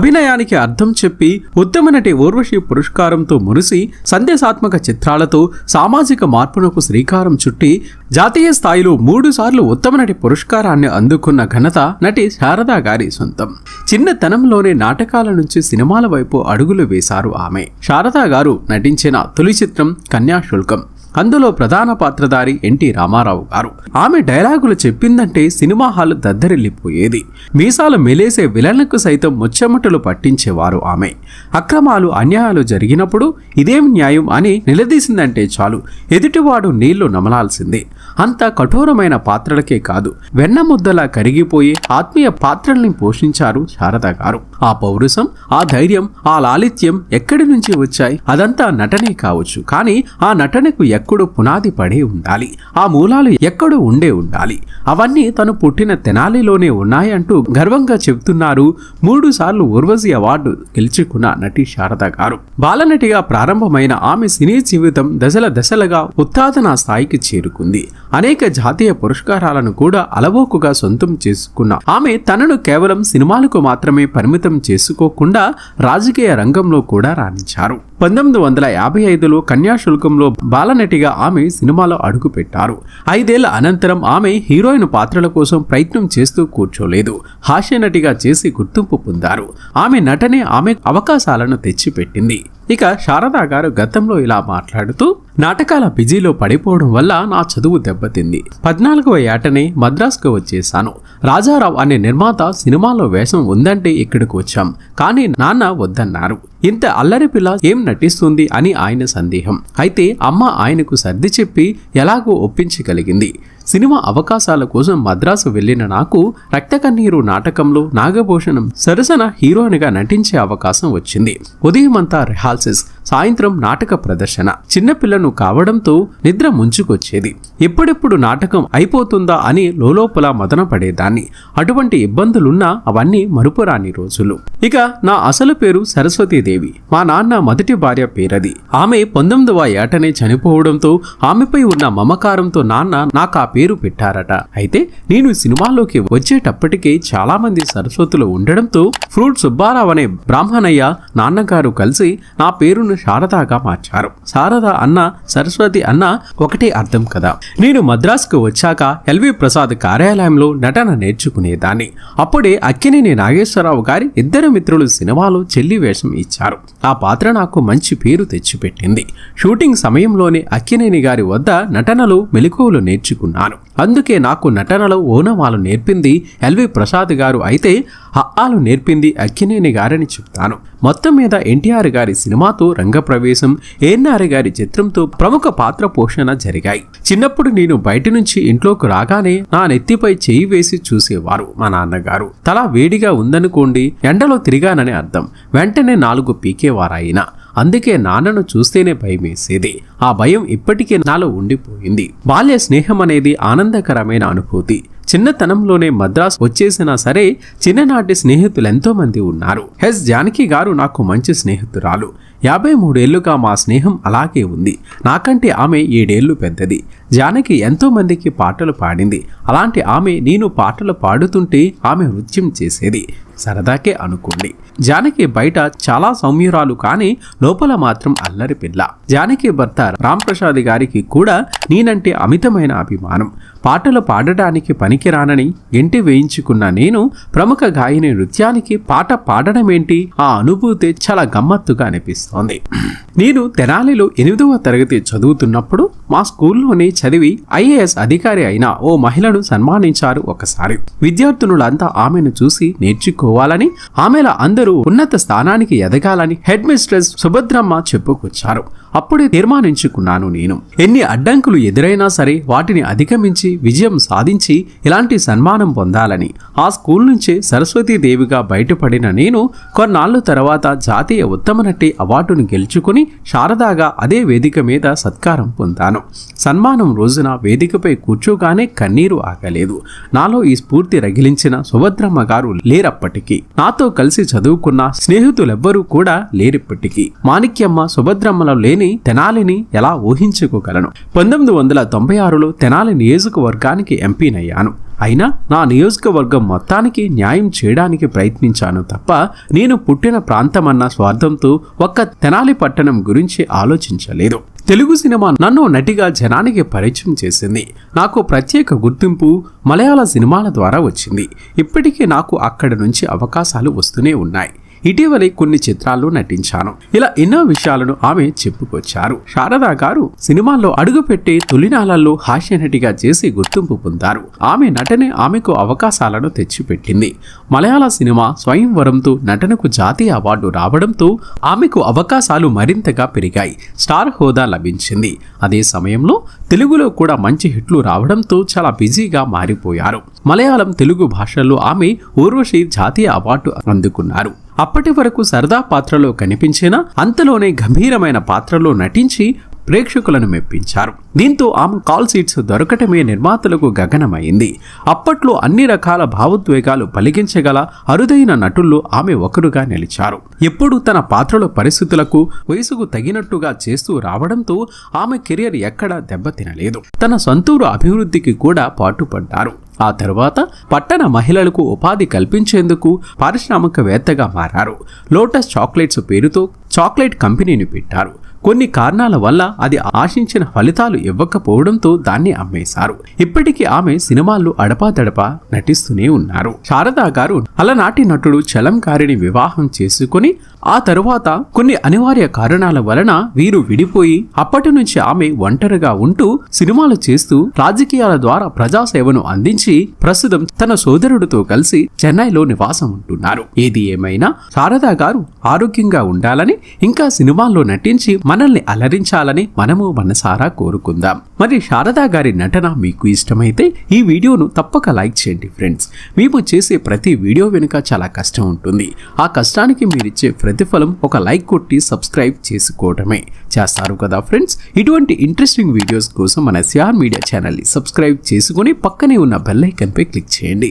అభినయానికి అర్థం చెప్పి ఉత్తమ నటి ఊర్వశి పురస్కారంతో మురిసి సందేశాత్మక చిత్రాలతో సామాజిక మార్పునకు శ్రీకారం చుట్టి జాతీయ స్థాయిలో మూడు సార్లు ఉత్తమ నటి పురస్కారాన్ని అందుకున్న ఘనత నటి శారదా గారి సొంతం. చిన్నతనంలోనే నాటకాల నుంచి సినిమాల వైపు అడుగులు వేశారు ఆమె. శారదా గారు నటించిన తొలి చిత్రం కన్యాశుల్కం. అందులో ప్రధాన పాత్రధారి ఎన్టీ రామారావు గారు. ఆమె డైలాగులు చెప్పిందంటే సినిమా హాల్ దద్దరిల్లిపోయేది. మీసాలు మెలేసే విలన్లకు సైతం ముచ్చెమటలు పట్టించేవారు ఆమె. అక్రమాలు అన్యాయాలు జరిగినప్పుడు ఇదేం న్యాయం అని నిలదీసిందంటే చాలు. ఎదుటివాడు నీళ్ళు నమలాల్సిందే. అంత కఠోరమైన పాత్రలకే కాదు. వెన్న ముద్దలా కరిగిపోయి ఆత్మీయ పాత్రల్ని పోషించారు శారద గారు. ఆ పౌరుషం ఆ ధైర్యం ఆ లాలిత్యం ఎక్కడి నుంచి వచ్చాయి? అదంతా నటనే కావచ్చు కానీ ఆ నటనకు ఎక్కడో పునాది పడే ఉండాలి. ఆ మూలాలు ఎక్కడో ఉండే ఉండాలి. అవన్నీ తను పుట్టిన తెనాలిలోనే ఉన్నాయంటూ గర్వంగా చెబుతున్నారు మూడు సార్లు ఉర్వశి అవార్డు గెలుచుకున్న నటి శారద గారు. బాలనటిగా ప్రారంభమైన ఆమె సినీ జీవితం దశల దశలుగా ఉత్తాదన స్థాయికి చేరుకుంది. అనేక జాతీయ పురస్కారాలను కూడా అలవోకుగా సొంతం చేసుకున్న ఆమె తనను కేవలం సినిమాలకు మాత్రమే పరిమితం చేసుకోకుండా రాజకీయ రంగంలో కూడా రాణించారు. పంతొమ్మిది వందల యాభై ఐదులో కన్యాశుల్కంలో బాలనటిగా ఆమె సినిమాలో అడుగుపెట్టారు. ఐదేళ్ళ అనంతరం ఆమె హీరోయిన్ పాత్రల కోసం ప్రయత్నం చేస్తూ కూర్చోలేదు. హాస్యనటిగా చేసి గుర్తింపు పొందారు. ఆమె నటనే ఆమె అవకాశాలను తెచ్చిపెట్టింది. ఇక శారదా గారు గతంలో ఇలా మాట్లాడుతూ నాటకాల బిజీలో పడిపోవడం వల్ల నా చదువు దెబ్బతింది. పద్నాలుగవ ఏటనే మద్రాసుకు వచ్చేసాను రాజారావు అనే నిర్మాత సినిమాలో వేషం ఉందంటే ఇక్కడికి వచ్చాం. కానీ నాన్న వద్దన్నారు. ఇంత అల్లరి పిల్ల ఏం నటిస్తుంది అని ఆయన సందేహం. అయితే అమ్మ ఆయనకు సర్ది చెప్పి ఎలాగో ఒప్పించగలిగింది. సినిమా అవకాశాల కోసం మద్రాసు వెళ్ళిన నాకు రక్తకన్నీరు నాటకంలో నాగభూషణం సరసన హీరోయిన్గా నటించే అవకాశం వచ్చింది. ఉదయమంతా రిహార్సల్స్ సాయంత్రం నాటక ప్రదర్శన. చిన్నపిల్లను కావడంతో నిద్ర ముంచుకొచ్చేది. ఎప్పుడెప్పుడు నాటకం అయిపోతుందా అని లోలోపల మదన పడేదాన్ని అటువంటి ఇబ్బందులున్నా అవన్నీ మరుపురాని రోజులు. ఇక నా అసలు పేరు సరస్వతి సరస్వతీదేవి మా నాన్న మొదటి భార్య పేరది. ఆమె పంతొమ్మిదవ ఏటనే చనిపోవడంతో ఆమెపై ఉన్న మమకారంతో నాన్న నాకు ఆ పేరు పెట్టారట. అయితే నేను సినిమాలోకి వచ్చేటప్పటికే చాలా మంది సరస్వతులు ఉండడంతో ఫ్రూట్ సుబ్బారావు అనే బ్రాహ్మణయ్య నాన్నగారు కలిసి నా పేరును శారదాగా మార్చారు. శారద అన్న సరస్వతి అన్న ఒకటే అర్థం కదా. నేను మద్రాసుకు వచ్చాక ఎల్వి ప్రసాద్ కార్యాలయంలో నటన నేర్చుకునేదాన్ని. అప్పుడే అక్కినేని నాగేశ్వరరావు గారి ఇద్దరు మిత్రులు సినిమాలో చెల్లి వేషం ఇచ్చారు. ఆ పాత్ర నాకు మంచి పేరు తెచ్చిపెట్టింది. షూటింగ్ సమయంలోనే అక్కినేని గారి వద్ద నటనలో మెలకువలు నేర్చుకున్నాను. అందుకే నాకు నటనలో ఓనమాలు నేర్పింది ఎల్వి ప్రసాద్ గారు అయితే హఆలు నేర్పింది అక్కినేని గారని చెప్తాను. మొత్తం మీద ఎన్టీఆర్ గారి సినిమాతో రంగప్రవేశం ఏఎన్ఆర్ గారి చిత్రంతో ప్రముఖ పాత్ర పోషణ జరిగాయి. చిన్నప్పుడు నేను బయట నుంచి ఇంట్లోకి రాగానే నా నెత్తిపై చేయి వేసి చూసేవారు మా నాన్నగారు. తల వేడిగా ఉందనుకోండి ఎండలో తిరిగానని అర్థం. వెంటనే నాలుగు పీకేవారాయన. అందుకే నాన్నను చూస్తేనే భయమేసేది ఆ భయం ఇప్పటికే నాలో ఉండిపోయింది. బాల్య స్నేహం అనేది ఆనందకరమైన అనుభూతి. చిన్నతనంలోనే మద్రాసు వచ్చేసినా సరే చిన్ననాటి స్నేహితులు ఎంతో మంది ఉన్నారు. హెస్ జానకి గారు నాకు మంచి స్నేహితురాలు. యాభై మూడేళ్ళుగా మా స్నేహం అలాగే ఉంది. నాకంటే ఆమె ఏడేళ్ళు పెద్దది. జానకి ఎంతో మందికి పాటలు పాడింది. అలాంటి ఆమె నేను పాటలు పాడుతుంటే ఆమె నృత్యం చేసేది. సరదాకే అనుకోండి. జానకి బయట చాలా సౌమ్యురాలు కానీ లోపల మాత్రం అల్లరి పిల్ల. జానకి భర్త రాంప్రసాద్ గారికి కూడా నేనంటే అమితమైన అభిమానం. పాటలు పాడడానికి పనికిరానని ఎంటి వేయించుకున్న నేను ప్రముఖ గాయని నృత్యానికి పాట పాడడమేంటి? ఆ అనుభూతి చాలా గమ్మత్తుగా అనిపిస్తోంది. నేను తెనాలిలో ఎనిమిదవ తరగతి చదువుతున్నప్పుడు మా స్కూల్లోనే చదివి ఐఏఎస్ అధికారి అయిన ఓ మహిళను సన్మానించారు ఒకసారి. విద్యార్థినులంతా ఆమెను చూసి నేర్చుకోవాలని ఆమెలా అందరూ ఉన్నత స్థానానికి ఎదగాలని హెడ్ మిస్ట్రెస్ సుభద్రమ్మ చెప్పుకొచ్చారు. అప్పుడే తీర్మానించుకున్నాను నేను. ఎన్ని అడ్డంకులు ఎదురైనా సరే వాటిని అధిగమించి విజయం సాధించి ఇలాంటి సన్మానం పొందాలని ఆ స్కూల్ నుంచే సరస్వతీదేవిగా బయటపడిన నేను కొన్నాళ్ళు తర్వాత జాతీయ ఉత్తమ నటి అవార్డును గెలుచుకుని శారదాగా అదే వేదిక మీద సత్కారం పొందాను. సన్మానం రోజున వేదికపై కూర్చోగానే కన్నీరు ఆగలేదు. నాలో ఈ స్ఫూర్తి రగిలించిన సుభద్రమ్మ గారు లేరప్పటికీ. నాతో కలిసి చదువు చదువుకున్న స్నేహితులెవ్వరూ కూడా లేరిప్పటికీ. మాణిక్యమ్మ సుభద్రమ్మలో లేని తెనాలిని ఎలా ఊహించుకోగలను? పంతొమ్మిది వందల తొంభై ఆరులో తెనాలి నియోజకవర్గానికి ఎంపీనయ్యాను. అయినా నా నియోజకవర్గం మొత్తానికి న్యాయం చేయడానికి ప్రయత్నించాను తప్ప నేను పుట్టిన ప్రాంతమన్న స్వార్థంతో ఒక్క తెనాలి పట్టణం గురించి ఆలోచించలేదు. తెలుగు సినిమా నన్ను నటిగా జనానికి పరిచయం చేసింది. నాకు ప్రత్యేక గుర్తింపు మలయాళ సినిమాల ద్వారా వచ్చింది. ఇప్పటికీ నాకు అక్కడి నుంచి అవకాశాలు వస్తూనే ఉన్నాయి. ఇటీవలే కొన్ని చిత్రాల్లో నటించాను. ఇలా ఎన్నో విషయాలను ఆమె చెప్పుకొచ్చారు. శారదా గారు సినిమాల్లో అడుగుపెట్టే తొలినాళ్ళలో హాస్య నటిగా చేసి గుర్తింపు పొందారు. ఆమె నటనే ఆమెకు అవకాశాలను తెచ్చిపెట్టింది. మలయాళ సినిమా స్వయంవరంతో నటనకు జాతీయ అవార్డు రావడంతో ఆమెకు అవకాశాలు మరింతగా పెరిగాయి. స్టార్ హోదా లభించింది. అదే సమయంలో తెలుగులో కూడా మంచి హిట్లు రావడంతో చాలా బిజీగా మారిపోయారు. మలయాళం తెలుగు భాషల్లో ఆమె ఊర్వశి జాతీయ అవార్డు అందుకున్నారు. అప్పటి వరకు సరదా పాత్రలో కనిపించినా అంతలోనే గంభీరమైన పాత్రలో నటించి ప్రేక్షకులను మెప్పించారు. దీంతో ఆమె కాల్ సీట్స్ దొరకటమే నిర్మాతలకు గగనమైంది. అప్పట్లో అన్ని రకాల భావోద్వేగాలు పలికించగల అరుదైన నటుల్లో ఆమె ఒకరుగా నిలిచారు. ఎప్పుడు తన పాత్రల పరిస్థితులకు వయసుకు తగినట్టుగా చేస్తూ రావడంతో ఆమె కెరియర్ ఎక్కడా దెబ్బతినలేదు. తన సొంతూరు అభివృద్ధికి కూడా పాటుపడ్డారు. ఆ తర్వాత పట్టణ మహిళలకు ఉపాధి కల్పించేందుకు పారిశ్రామికవేత్తగా మారారు. లోటస్ చాక్లెట్స్ పేరుతో చాక్లెట్ కంపెనీని పెట్టారు. కొన్ని కారణాల వల్ల అది ఆశించిన ఫలితాలు ఇవ్వకపోవడంతో దాన్ని అమ్మేశారు. ఇప్పటికీ ఆమె సినిమాల్లో అడపాదడపా నటిస్తూనే ఉన్నారు. శారదా గారు అలనాటి నటుడు చలంకారిని వివాహం చేసుకుని ఆ తరువాత కొన్ని అనివార్య కారణాల వలన వీరు విడిపోయి అప్పటి నుంచి ఆమె ఒంటరిగా ఉంటూ సినిమాలు చేస్తూ రాజకీయాల ద్వారా ప్రజాసేవను అందించి ప్రస్తుతం తన సోదరుడితో కలిసి చెన్నైలో నివాసం ఉంటున్నారు. ఏది ఏమైనా శారదా గారు ఆరోగ్యంగా ఉండాలని ఇంకా సినిమాల్లో నటించి మనల్ని అలరించాలని మనము మనసారా కోరుకుందాం. మరి శారదా గారి నటన మీకు ఇష్టమైతే ఈ వీడియోను తప్పక లైక్ చేయండి ఫ్రెండ్స్. మేము చేసే ప్రతి వీడియో వెనుక చాలా కష్టం ఉంటుంది. ఆ కష్టానికి మీరిచ్చే ప్రతిఫలం ఒక లైక్ కొట్టి సబ్స్క్రైబ్ చేసుకోవటమే. చేస్తారు కదా ఫ్రెండ్స్? ఇటువంటి ఇంట్రెస్టింగ్ వీడియోస్ కోసం మన సిఆర్ మీడియా ఛానల్ని సబ్స్క్రైబ్ చేసుకుని పక్కనే ఉన్న బెల్ ఐకన్పై క్లిక్ చేయండి.